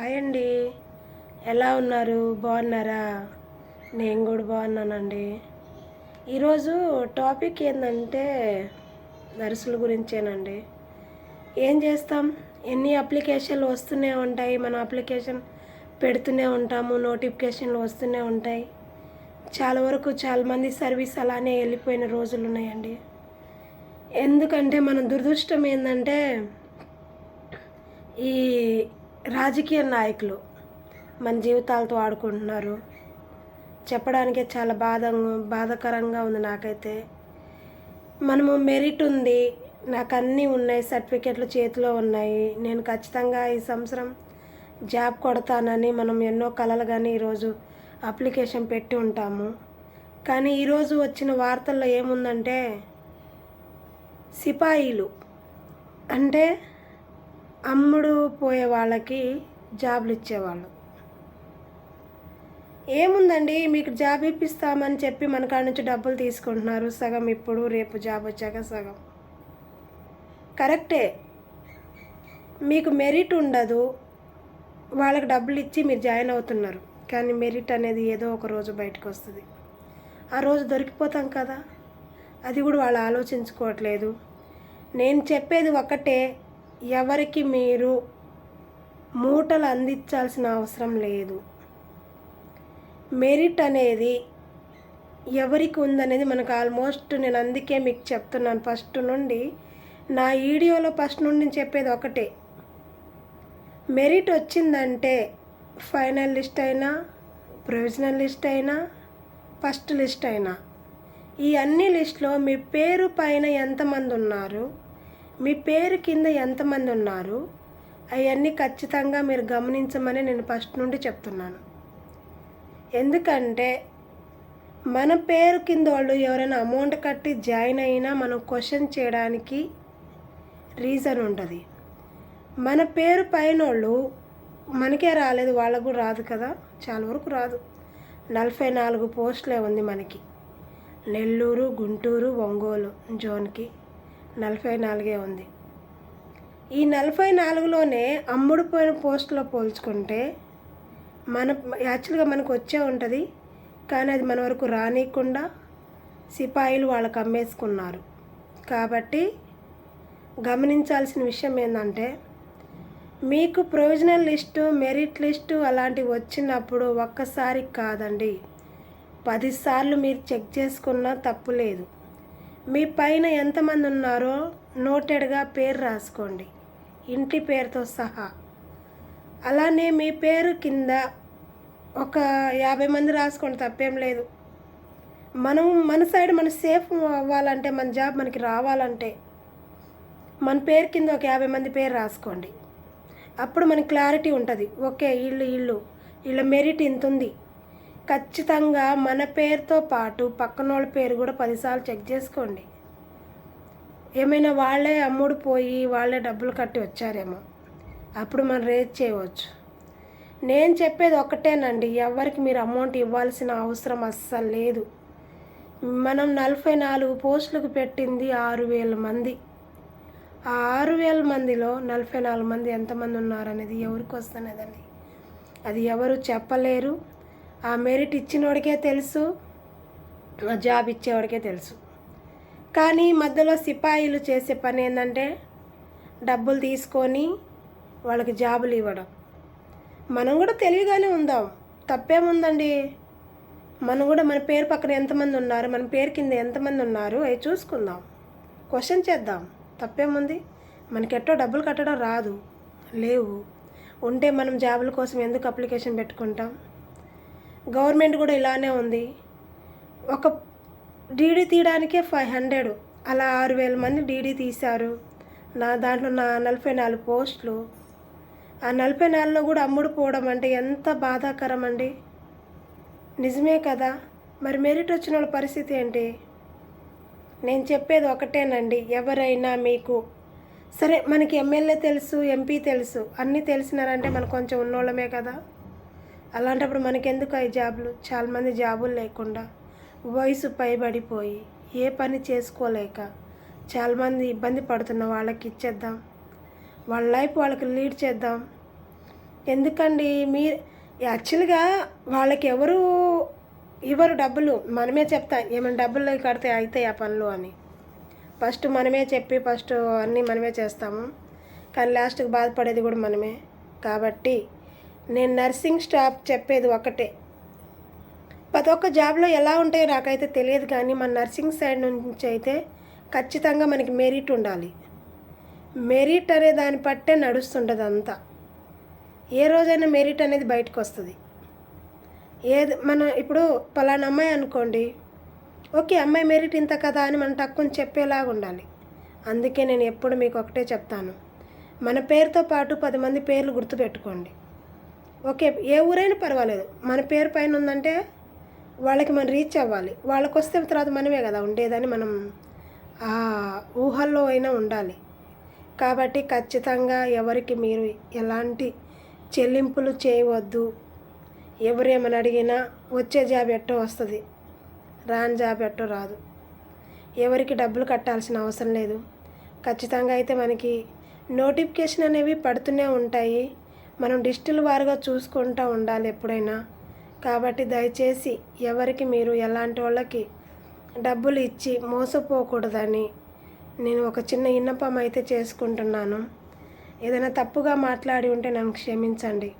Hi అండి. ఎలా ఉన్నారు? బాగున్నారా? నేను కూడా బాగున్నానండి. ఈరోజు టాపిక్ ఏంటంటే నర్సుల గురించేనండి. ఏం చేస్తాం? ఎన్ని అప్లికేషన్లు వస్తూనే ఉంటాయి. మన అప్లికేషన్ పెడుతూనే ఉంటాము. నోటిఫికేషన్లు వస్తూనే ఉంటాయి. చాలా వరకు చాలామంది సర్వీస్ అలానే వెళ్ళిపోయిన రోజులు ఉన్నాయండి. ఎందుకంటే మన దురదృష్టం ఏంటంటే ఈ రాజకీయ నాయకులు మన జీవితాలతో ఆడుకుంటున్నారు. చెప్పడానికే చాలా బాధ బాధాకరంగా ఉంది నాకైతే. మనము మెరిట్ ఉంది. నాకు అన్నీ ఉన్నాయి. సర్టిఫికెట్లు చేతిలో ఉన్నాయి. నేను ఖచ్చితంగా ఈ సంవత్సరం జాబ్ కొడతానని మనం ఎన్నో కలలు కానీ ఈరోజు అప్లికేషన్ పెట్టి ఉంటాము. కానీ ఈరోజు వచ్చిన వార్తల్లో ఏముందంటే సిపాయిలు అంటే అమ్ముడు పోయే వాళ్ళకి జాబులు ఇచ్చేవాళ్ళు. ఏముందండి మీకు జాబ్ ఇప్పిస్తామని చెప్పి మన కాడ నుంచి డబ్బులు తీసుకుంటున్నారు సగం ఇప్పుడు రేపు జాబ్ వచ్చాక సగం. కరెక్టే. మీకు మెరిట్ ఉండదు వాళ్ళకి డబ్బులు ఇచ్చి మీరు జాయిన్ అవుతున్నారు. కానీ మెరిట్ అనేది ఏదో ఒక రోజు బయటకు వస్తుంది. ఆ రోజు దొరికిపోతాం కదా. అది కూడా వాళ్ళు ఆలోచించుకోవట్లేదు. నేను చెప్పేది ఒకటే ఎవరికి మీరు మూటలు అందించాల్సిన అవసరం లేదు. మెరిట్ అనేది ఎవరికి ఉందనేది మనకు ఆల్మోస్ట్ నేను అందుకే మీకు చెప్తున్నాను. ఫస్ట్ నుండి నా వీడియోలో ఫస్ట్ నుండి నేను చెప్పేది ఒకటే. మెరిట్ వచ్చిందంటే ఫైనల్ లిస్ట్ అయినా ప్రొవిజనల్ లిస్ట్ అయినా ఫస్ట్ లిస్ట్ అయినా. ఈ అన్ని లిస్ట్లో మీ పేరు పైన ఎంతమంది ఉన్నారు? మీ పేరు కింద ఎంతమంది ఉన్నారు? అవన్నీ ఖచ్చితంగా మీరు గమనించమని నేను ఫస్ట్ నుండి చెప్తున్నాను. ఎందుకంటే మన పేరు కింద వాళ్ళు ఎవరైనా అమౌంట్ కట్టి జాయిన్ అయినా మనం క్వశ్చన్ చేయడానికి రీజన్ ఉంటుంది. మన పేరు పైన వాళ్ళు మనకే రాలేదు వాళ్ళకు కూడా రాదు కదా? చాలా వరకు రాదు. నలభై నాలుగు పోస్టులే ఉంది మనకి. నెల్లూరు గుంటూరు ఒంగోలు జోన్కి. నలభై నాలుగే ఉంది. ఈ నలభై నాలుగులోనే అమ్ముడుపోయిన పోస్టులో పోల్చుకుంటే మన యాక్చువల్గా మనకు వచ్చే ఉంటుంది కానీ అది మన వరకు రానియకుండా సిపాయిలు వాళ్ళకి అమ్మేసుకున్నారు. కాబట్టి గమనించాల్సిన విషయం ఏంటంటే మీకు ప్రొవిజనల్ లిస్టు మెరిట్ లిస్టు అలాంటివి వచ్చినప్పుడు ఒక్కసారి కాదండి పదిసార్లు మీరు చెక్ చేసుకున్నా తప్పు లేదు. మీ పైన ఎంతమంది ఉన్నారో నోటెడ్గా పేరు రాసుకోండి. ఇంటి పేరుతో సహా. అలానే మీ పేరు కింద ఒక యాభై మంది రాసుకోండి తప్పేం లేదు. మనం మన సైడ్ మన సేఫ్ అవ్వాలంటే మన జాబ్ మనకి రావాలంటే మన పేరు కింద ఒక యాభై మంది పేరు రాసుకోండి. అప్పుడు మనకి క్లారిటీ ఉంటుంది. ఓకే వీళ్ళు వీళ్ళు వీళ్ళ మెరిట్ ఇంత ఉంది ఖచ్చితంగా మన పేరుతో పాటు పక్కన వాళ్ళ పేరు కూడా పదిసార్లు చెక్ చేసుకోండి. ఏమైనా వాళ్ళే అమ్ముడు పోయి వాళ్ళే డబ్బులు కట్టి వచ్చారేమో. అప్పుడు మనం రేజ్ చేయవచ్చు. నేను చెప్పేది ఒకటేనండి ఎవరికి మీరు అమౌంట్ ఇవ్వాల్సిన అవసరం అస్సలు లేదు. మనం నలభై నాలుగు పోస్టులకు పెట్టింది ఆరు వేల మంది. ఆ ఆరు వేల మందిలో నలభై నాలుగు మంది ఎంతమంది ఉన్నారనేది ఎవరికి వస్తున్నదండి అది ఎవరు చెప్పలేరు. ఆ మెరిట్ ఇచ్చినోడికే తెలుసు ఆ జాబ్ ఇచ్చేవాడికే తెలుసు. కానీ మధ్యలో సిపాయిలు చేసే పని ఏంటంటే డబ్బులు తీసుకొని వాళ్ళకి జాబులు ఇవ్వడం. మనం కూడా తెలివిగానే ఉందాం. తప్పేముందండి? మనం కూడా మన పేరు పక్కన ఎంతమంది ఉన్నారు మన పేరు కింద ఎంతమంది ఉన్నారు అవి చూసుకుందాం. క్వశ్చన్ చేద్దాం. తప్పేముంది? మనకెట్టో డబ్బులు కట్టడం రాదు లేవు. ఉంటే మనం జాబుల కోసం ఎందుకు అప్లికేషన్ పెట్టుకుంటాం? గవర్నమెంట్ కూడా ఇలానే ఉంది. ఒక డీడీ తీయడానికే ఫైవ్ హండ్రెడ్ అలా ఆరు వేల మంది డీడీ తీశారు. నా దాంట్లో నా నలభై నాలుగు పోస్టులు. ఆ నలభై నాలుగులో కూడా అమ్ముడు పోవడం అంటే ఎంత బాధాకరం అండి. నిజమే కదా? మరి మెరిట్ వచ్చిన వాళ్ళ పరిస్థితి ఏంటి? నేను చెప్పేది ఒకటేనండి. ఎవరైనా మీకు సరే మనకి ఎమ్మెల్యే తెలుసు ఎంపీ తెలుసు అన్నీ తెలిసినారంటే మనకు కొంచెం ఉన్నోళ్ళమే కదా. అలాంటప్పుడు మనకెందుకు ఈ జాబులు? చాలామంది జాబులు లేకుండా వయసు పైబడిపోయి ఏ పని చేసుకోలేక చాలామంది ఇబ్బంది పడుతున్న వాళ్ళకి ఇచ్చేద్దాం. వాళ్ళ లైఫ్ వాళ్ళకి లీడ్ చేద్దాం. ఎందుకండి? మీ యాక్చువల్గా వాళ్ళకి ఎవరు ఇవ్వరు డబ్బులు. మనమే చెప్తాం ఏమైనా డబ్బులు కడితే అవుతాయి ఆ పనులు అని. ఫస్ట్ మనమే చెప్పి ఫస్ట్ అన్నీ మనమే చేస్తాము. కానీ లాస్ట్కి బాధపడేది కూడా మనమే. కాబట్టి నేను నర్సింగ్ స్టాఫ్ చెప్పేది ఒకటే. ప్రతి ఒక్క జాబ్లో ఎలా ఉంటాయో నాకైతే తెలియదు కానీ మన నర్సింగ్ సైడ్ నుంచి అయితే ఖచ్చితంగా మనకి మెరిట్ ఉండాలి. మెరిట్ అనే దాన్ని పట్టే నడుస్తుంటుంది అంతా. ఏ రోజైనా మెరిట్ అనేది బయటకు వస్తుంది ఏది మన ఇప్పుడు పలానా అమ్మాయి అనుకోండి ఓకే అమ్మాయి మెరిట్ ఇంత కదా అని మనం తక్కువ చెప్పేలాగా ఉండాలి. అందుకే నేను ఎప్పుడు మీకు ఒకటే చెప్తాను. మన పేరుతో పాటు పది మంది పేర్లు గుర్తుపెట్టుకోండి. ఓకే ఏ ఊరైనా పర్వాలేదు. మన పేరు పైన ఉందంటే వాళ్ళకి మనం రీచ్ అవ్వాలి. వాళ్ళకి వస్తే తర్వాత మనమే కదా ఉండేదని మనం ఆ ఊహల్లో అయినా ఉండాలి. కాబట్టి ఖచ్చితంగా ఎవరికి మీరు ఎలాంటి చెల్లింపులు చేయవద్దు. ఎవరేమని అడిగినా వచ్చే జాబ్ ఎట్టో వస్తుంది రాని జాబ్ ఎట్టో రాదు. ఎవరికి డబ్బులు కట్టాల్సిన అవసరం లేదు. ఖచ్చితంగా అయితే మనకి నోటిఫికేషన్ అనేవి పడుతూనే ఉంటాయి. మనం డిస్టిల్ వారుగా చూసుకుంటూ ఉండాలి ఎప్పుడైనా. కాబట్టి దయచేసి ఎవరికి మీరు ఎలాంటి వాళ్ళకి డబ్బులు ఇచ్చి మోసపోకూడదని నేను ఒక చిన్న విన్నపం అయితే చేసుకుంటున్నాను. ఏదైనా తప్పుగా మాట్లాడి ఉంటే నన్ను క్షమించండి.